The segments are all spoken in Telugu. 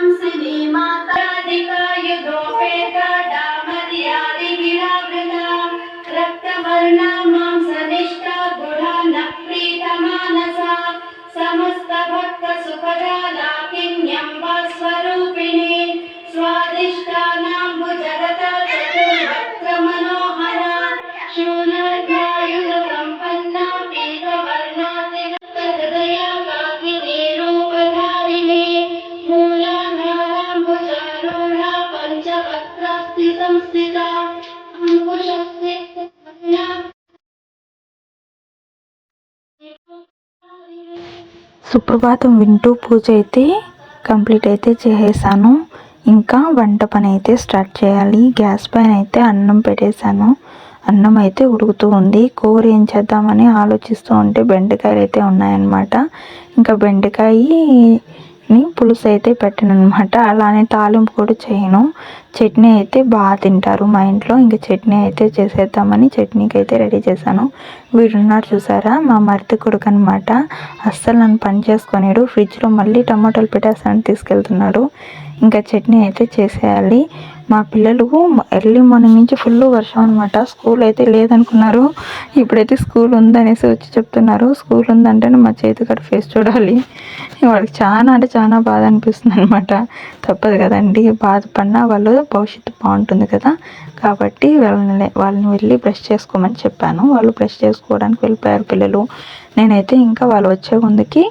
हंसिनी माताधिकायुधोपेताडामर्यादिविरावृता సుప్రభాతం వింటూ పూజ అయితే కంప్లీట్ అయితే చేసేసాను. ఇంకా వంట పని అయితే స్టార్ట్ చేయాలి. గ్యాస్ పైన అయితే అన్నం పెట్టేశాను అన్నం అయితే ఉడుకుతూ ఉంది. కూర ఏం చేద్దామని ఆలోచిస్తూ ఉంటే బెండకాయలు అయితే ఉన్నాయన్నమాట. ఇంకా చట్నీ పులుసు అయితే పెట్టను అనమాట అలానే తాలింపు కూడా చేయను. చట్నీ అయితే బాగా తింటారు మా ఇంట్లో. ఇంకా చట్నీ అయితే చేసేద్దామని చట్నీకి అయితే రెడీ చేశాను. వీడున్నాడు చూసారా? మా మరిది కొడుకు అనమాట అస్సలు నన్ను పని చేసుకొనిడు ఫ్రిడ్జ్లో మళ్ళీ టమాటాలు పెట్టేస్తానని తీసుకెళ్తున్నాడు. ఇంకా చట్నీ అయితే చేసేయాలి. మా పిల్లలు ఎర్లీ మార్నింగ్ నుంచి ఫుల్ వర్షం అనమాట స్కూల్ అయితే లేదనుకున్నారు. ఇప్పుడైతే స్కూల్ ఉందనేసి వచ్చి చెప్తున్నారు. స్కూల్ ఉందంటేనే మా చేతి కాడ ఫేస్ చూడాలి. వాళ్ళకి చాలా అంటే చాలా బాధ అనిపిస్తుంది అనమాట తప్పదు కదండి. బాధపడినా వాళ్ళు భవిష్యత్తు బాగుంటుంది కదా. కాబట్టి వాళ్ళని వాళ్ళని వెళ్ళి బ్రష్ చేసుకోమని చెప్పాను. వాళ్ళు బ్రష్ చేసుకోవడానికి వెళ్ళిపోయారు పిల్లలు. నేనైతే ఇంకా వాళ్ళు వచ్చే ముందుకి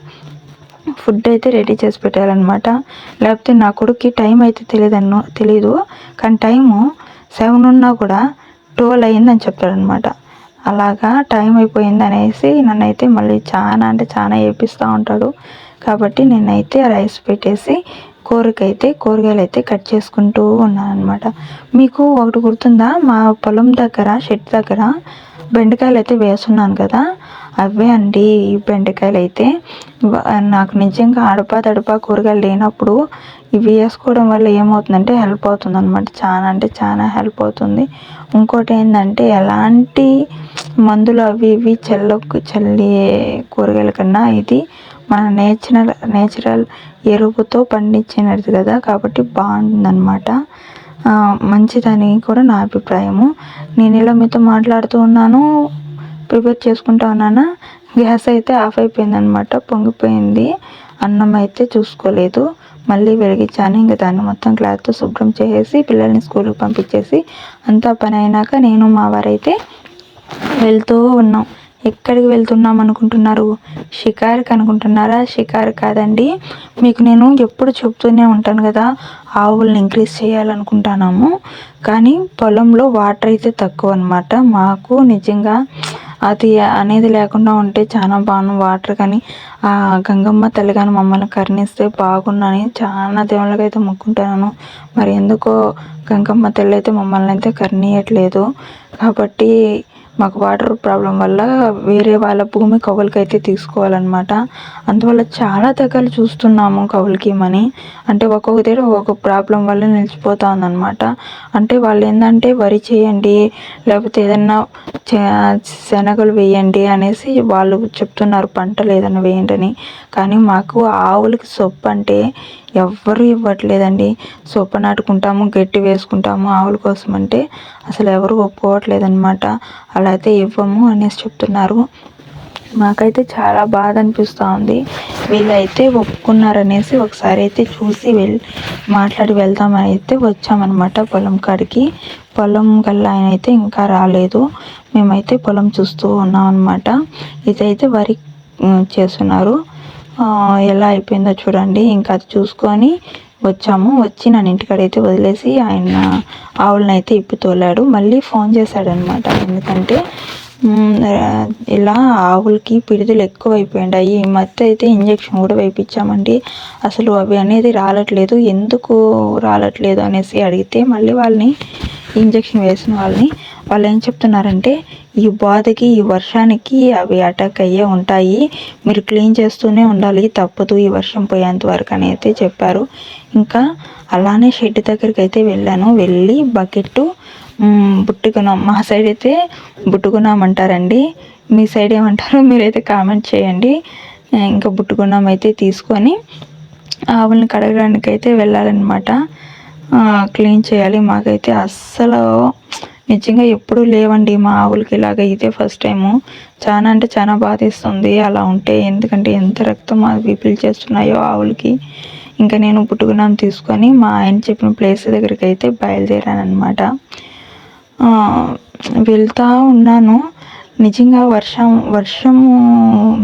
ఫుడ్ అయితే రెడీ చేసి పెట్టాలన్నమాట లేకపోతే నా కొడుక్కి టైం అయితే తెలియదన్ను తెలీదు. కానీ టైము సెవెన్ ఉన్నా కూడా ట్వెల్వ్ అయిందని చెప్తాడనమాట అలాగా టైం అయిపోయింది అనేసి నన్నైతే మళ్ళీ చాలా అంటే చాలా ఏపిస్తూ ఉంటాడు. కాబట్టి నేనైతే రైస్ పెట్టేసి కూరకైతే కూరగాయలు అయితే కట్ చేసుకుంటూ ఉన్నాను అనమాట మీకు ఒకటి గుర్తుందా? మా పొలం దగ్గర షెడ్ దగ్గర బెండకాయలు అయితే వేస్తున్నాను కదా. అవే అండి ఈ బెండకాయలు అయితే నాకు నిజంగా అడపా తడపా కూరగాయలు లేనప్పుడు ఇవి వేసుకోవడం వల్ల ఏమవుతుందంటే హెల్ప్ అవుతుంది అనమాట చాలా అంటే చాలా హెల్ప్ అవుతుంది. ఇంకోటి ఏంటంటే ఎలాంటి మందులు అవి ఇవి చెల్ల చల్లి కూరగాయల కన్నా ఇది మన నేచురల్ నేచురల్ ఎరువుతో పండించినది కదా కాబట్టి బాగుంటుందన్నమాట. మంచిదని కూడా నా అభిప్రాయము. నేను ఇలా మీతో మాట్లాడుతూ ఉన్నాను. ప్రిపేర్ చేసుకుంటా ఉన్నానా? గ్యాస్ అయితే ఆఫ్ అయిపోయింది అనమాట పొంగిపోయింది. అన్నం అయితే చూసుకోలేదు. మళ్ళీ వెలిగించాను. ఇంకా దాన్ని మొత్తం క్లాత్తో శుభ్రం చేసేసి పిల్లల్ని స్కూల్కి పంపించేసి అంతా పని అయినాక నేను మా వారైతే వెళ్తూ ఉన్నాం. ఎక్కడికి వెళ్తున్నాం అనుకుంటున్నారు? షికార్కి అనుకుంటున్నారా షికార్ కాదండి. మీకు నేను ఎప్పుడు చెప్తూనే ఉంటాను కదా ఆవులను ఇంక్రీజ్ చేయాలనుకుంటున్నాము. కానీ పొలంలో వాటర్ అయితే తక్కువ అనమాట మాకు నిజంగా అది అనేది లేకుండా ఉంటే చాలా బాగున్నాం వాటర్ కానీ ఆ గంగమ్మ తల్లి కానీ మమ్మల్ని కరుణిస్తే బాగున్నాని చాలా దేవుళ్ళకి అయితే మొక్కుంటున్నాను మరి ఎందుకో గంగమ్మ తల్లి అయితే మమ్మల్ని అయితే కరుణియట్లేదు. కాబట్టి మాకు వాటర్ ప్రాబ్లం వల్ల వేరే వాళ్ళ భూమి కవులకైతే తీసుకోవాలన్నమాట. అందువల్ల చాలా దగ్గర చూస్తున్నాము కవులకి మని. అంటే ఒక్కొక్క దగ్గర ఒక్కొక్క ప్రాబ్లం వల్ల నిలిచిపోతా ఉందన్నమాట అంటే వాళ్ళు ఏంటంటే వరి చేయండి లేకపోతే ఏదన్నా చే- శనగలు వేయండి అనేసి వాళ్ళు చెప్తున్నారు పంటలు ఏదైనా వేయండి అని కానీ మాకు ఆవులకి సొప్పు అంటే ఎవ్వరు ఇవ్వట్లేదండి. సూప నాటుకుంటాము గట్టి వేసుకుంటాము ఆవుల కోసం అంటే అసలు ఎవరు ఒప్పుకోవట్లేదన్నమాట. అలా అయితే ఇవ్వము అనేసి చెప్తున్నారు. మాకైతే చాలా బాధ అనిపిస్తూ ఉంది. వీళ్ళైతే ఒప్పుకున్నారనేసి ఒకసారి అయితే చూసి వెళ్ళి మాట్లాడి వెళ్దామని అయితే వచ్చామన్నమాట పొలం కాడికి. పొలం కల్లా ఆయన అయితే ఇంకా రాలేదు. మేమైతే పొలం చూస్తూ ఉన్నాం అనమాట ఇదైతే వరి చేస్తున్నారు. ఎలా అయిపోయిందో చూడండి. ఇంకా అది చూసుకొని వచ్చాము. వచ్చి నన్ను ఇంటికాడైతే వదిలేసి ఆయన ఆవులను అయితే ఇప్పి తోలాడు. మళ్ళీ ఫోన్ చేశాడనమాట ఎందుకంటే ఇలా ఆవులకి పిడిదలు ఎక్కువ అయిపోయాయి ఈ మధ్య అయితే ఇంజెక్షన్ కూడా వేయించామండి అసలు అవి అనేది రాలట్లేదు. ఎందుకు రాలట్లేదు అనేసి అడిగితే మళ్ళీ వాళ్ళని ఇంజెక్షన్ వేసిన వాళ్ళని. వాళ్ళు ఏం చెప్తున్నారంటే ఈ బాధకి ఈ వర్షానికి అవి అటాక్ అయ్యే ఉంటాయి. మీరు క్లీన్ చేస్తూనే ఉండాలి. తప్పదు ఈ వర్షం పోయేంత వరకు అని అయితే చెప్పారు. ఇంకా అలానే షెడ్ దగ్గరికి అయితే వెళ్ళాను. వెళ్ళి బకెట్ బుట్టుకున్నాం మా సైడ్ అయితే బుట్టుకున్నాం అంటారండి మీ సైడ్ ఏమంటారో మీరైతే కామెంట్ చేయండి. ఇంకా బుట్టుకున్నాం అయితే తీసుకొని ఆవులని కడగడానికి అయితే వెళ్ళాలన్నమాట. క్లీన్ చేయాలి. మాకైతే అస్సలు నిజంగా ఎప్పుడూ లేవండి మా ఆవులకి ఇలాగ ఇదే ఫస్ట్ టైము. చాలా అంటే చాలా బాధేస్తుంది అలా ఉంటే. ఎందుకంటే ఎంత రక్తం అవి పీల్చేస్తున్నాయో ఆవులకి. ఇంకా నేను పుట్టుకున్నాను తీసుకొని మా ఆయన చెప్పిన ప్లేస్ దగ్గరికి అయితే బయలుదేరాను అనమాట వెళ్తూ ఉన్నాను. నిజంగా వర్షం వర్షము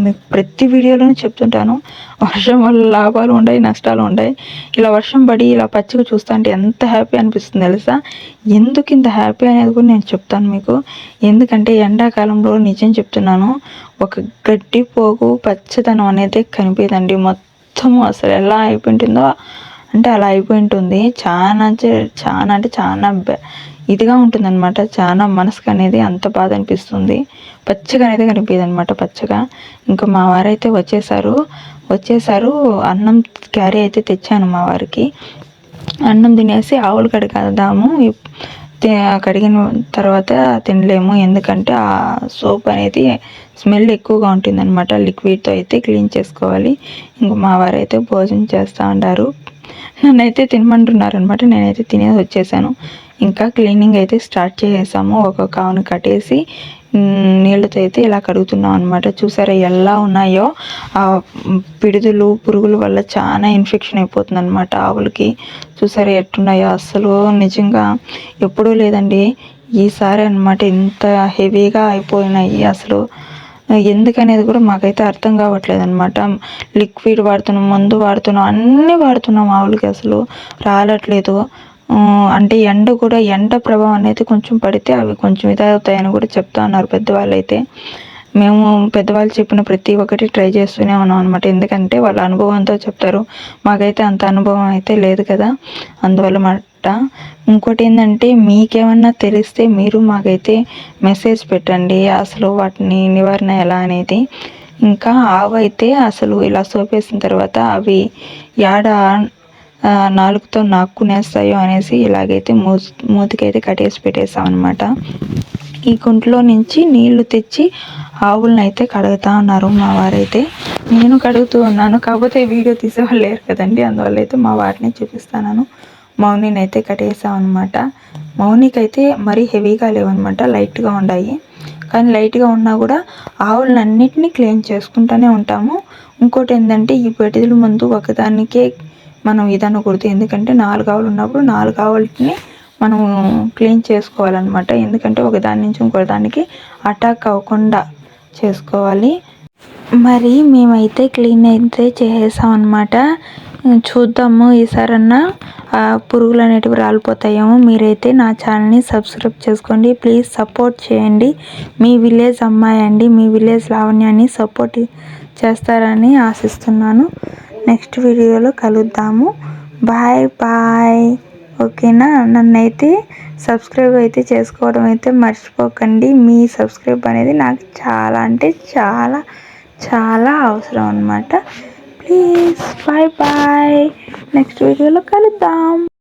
మీకు ప్రతి వీడియోలోనూ చెప్తుంటాను. వర్షం వల్ల లాభాలు ఉన్నాయి నష్టాలు ఉంటాయి. ఇలా వర్షం పడి ఇలా పచ్చిగా చూస్తా అంటే ఎంత హ్యాపీ అనిపిస్తుంది తెలుసా? ఎందుకు ఇంత హ్యాపీ అనేది కూడా నేను చెప్తాను మీకు. ఎందుకంటే ఎండాకాలంలో నిజం చెప్తున్నాను ఒక గడ్డి పోగు పచ్చదనం అనేది కనిపించదండి. మొత్తం అసలు ఎలా అయిపోయింటుందో అంటే అలా అయిపోయి ఉంటుంది చాలా అంటే చాలా అంటే చాలా ఇదిగా ఉంటుంది అనమాట చాలా మనసుకు అనేది అంత బాధ అనిపిస్తుంది పచ్చగా అనేది కనిపించదు అనమాట పచ్చగా. ఇంకా మా వారైతే వచ్చేసారు. వచ్చేసారు అన్నం క్యారీ అయితే తెచ్చాను మా వారికి. అన్నం తినేసి ఆవులు కడగదాము కడిగిన తర్వాత తినలేము. ఎందుకంటే ఆ సోప్ అనేది స్మెల్ ఎక్కువగా ఉంటుంది అనమాట లిక్విడ్తో అయితే క్లీన్ చేసుకోవాలి. ఇంక మా వారైతే భోజనం చేస్తూ ఉంటారు నన్నైతే తినమంటున్నారు అనమాట నేనైతే తినేసి వచ్చేసాను. ఇంకా క్లీనింగ్ అయితే స్టార్ట్ చేసేసాము. ఒక్కొక్క ఆవును కట్టేసి నీళ్ళతో అయితే ఇలా కడుగుతున్నాం అనమాట చూసారా ఎలా ఉన్నాయో? ఆ పిడుదులు పురుగుల వల్ల చాలా ఇన్ఫెక్షన్ అయిపోతుంది అనమాట ఆవులకి. చూసారా ఎట్టున్నాయో అస్సలు నిజంగా ఎప్పుడూ లేదండి. ఈసారి అనమాట ఇంత హెవీగా అయిపోయినాయి అసలు. ఎందుకనేది కూడా మాకైతే అర్థం కావట్లేదు అనమాట లిక్విడ్ వాడుతున్నాం మందు వాడుతున్నాం అన్నీ వాడుతున్నాం ఆవులకి అసలు. రాలట్లేదు. అంటే ఎండ కూడా ఎండ ప్రభావం అనేది కొంచెం పడితే అవి కొంచెం ఇదవుతాయని కూడా చెప్తా ఉన్నారు పెద్దవాళ్ళు అయితే మేము పెద్దవాళ్ళు చెప్పిన ప్రతి ఒక్కటి ట్రై చేస్తూనే ఉన్నాం అనమాట ఎందుకంటే వాళ్ళ అనుభవంతో చెప్తారు. మాకైతే అంత అనుభవం అయితే లేదు కదా. అందువల్ల మాట ఇంకోటి ఏంటంటే మీకేమన్నా తెలిస్తే మీరు మాకైతే మెసేజ్ పెట్టండి. అసలు వాటిని నివారణ ఎలా అనేది. ఇంకా ఆవు అయితే అసలు ఇలా సోపేసిన తర్వాత అవి యాడ నాలుగుతో నాక్కునేస్తాయో అనేసి ఇలాగైతే మూ మూతికైతే కట్టేసి పెట్టేసాం అనమాట ఈ గుంట్లో నుంచి నీళ్ళు తెచ్చి ఆవులను అయితే కడుగుతా ఉన్నారు మా వారైతే. నేను కడుగుతూ ఉన్నాను కాకపోతే వీడియో తీసేవాళ్ళు లేరు కదండి అందువల్ల అయితే మా వారిని చూపిస్తాను మౌనిని అయితే కట్టేసాం అనమాట మౌనికి అయితే మరీ హెవీగా లేవన్నమాట లైట్గా ఉన్నాయి కానీ లైట్గా ఉన్నా కూడా ఆవులను అన్నిటినీ క్లీన్ చేసుకుంటూనే ఉంటాము. ఇంకోటి ఏంటంటే ఈ బెడిదల ముందు ఒకదానికే మనం ఇదనకూడదు ఎందుకంటే నాలుగు ఆవులు ఉన్నప్పుడు నాలుగు ఆవులని మనం క్లీన్ చేసుకోవాలన్నమాట. ఎందుకంటే ఒక దాని నుంచి ఇంకో దానికి అటాక్ అవ్వకుండా చేసుకోవాలి. మరి మేమైతే క్లీన్ అయితే చేసేసామన్నమాట. అనమాట చూద్దాము ఈసారన్నా పురుగులు అనేటివి రాలిపోతాయేమో. మీరైతే నా ఛానల్ని సబ్స్క్రైబ్ చేసుకోండి. ప్లీజ్ సపోర్ట్ చేయండి. మీ విలేజ్ అమ్మాయి అండి. మీ విలేజ్ లావణ్యాన్ని సపోర్ట్ చేస్తారని ఆశిస్తున్నాను. నెక్స్ట్ వీడియోలో కలుద్దాము. Bye bye. ఓకేనా? నన్నైతే సబ్స్క్రైబ్ అయితే చేసుకోవడం అయితే మర్చిపోకండి. మీ సబ్స్క్రైబ్ అనేది నాకు చాలా అంటే చాలా చాలా అవసరం అనమాట ప్లీజ్ బాయ్ బాయ్. నెక్స్ట్ వీడియోలో కలుద్దాం.